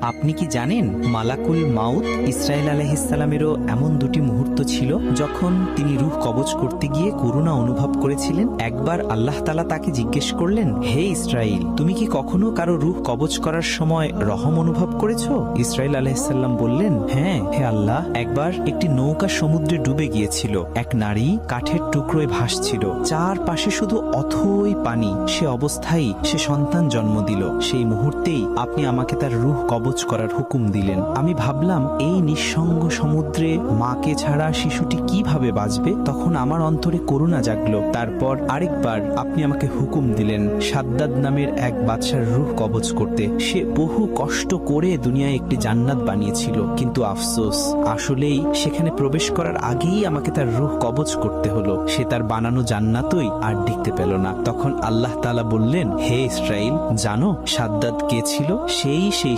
আপনি কি জানেন মালাকুল মাউত ইসরায়েল আলহিসাল্লামেরও এমন দুটি মুহূর্ত ছিল যখন তিনি রূহ কবজ করতে গিয়ে করুণা অনুভব করেছিলেন? একবার আল্লাহ তালা তাকে জিজ্ঞেস করলেন, হে ইসরাইল তুমি কি কখনো কারও রূহ কবজ করার সময় রহম অনুভব করেছ? ইসরায়েল আলহিসাল্লাম বললেন হ্যাঁ হে আল্লাহ, একবার একটি নৌকা সমুদ্রে ডুবে গিয়েছিল। এক নারী কাঠের টুকরোয় ভাসছিল। চারপাশে শুধু অথই পানি। সে অবস্থায় সে সন্তান জন্ম দিল। সেই মুহূর্তেই আপনি আমাকে তার রূহ কবজ করার হুকুম দিলেন। আমি ভাবলাম, এই নিঃসঙ্গ সমুদ্রে মাকে ছাড়া শিশুটি কীভাবে বাঁচবে? তখন আমার অন্তরে করুণা জাগলো। তারপর আরেকবার আপনি আমাকে হুকুম দিলেন, সাদ্দাদ নামের এক বাদশার রূহ কবজ করতে। সে বহু কষ্ট করে দুনিয়ায় একটি জান্নাত বানিয়েছিল। কিন্তু আফসোস, আসলেই সেখানে প্রবেশ করার আগেই আমাকে তার রূহ কবজ করতে হলো। সে তার বানানো জান্নাতই আর দেখতে পেল না। তখন আল্লাহ তালা বললেন, হে ইসরাইল জানো সাদ্দাদ কে ছিল? সেই সেই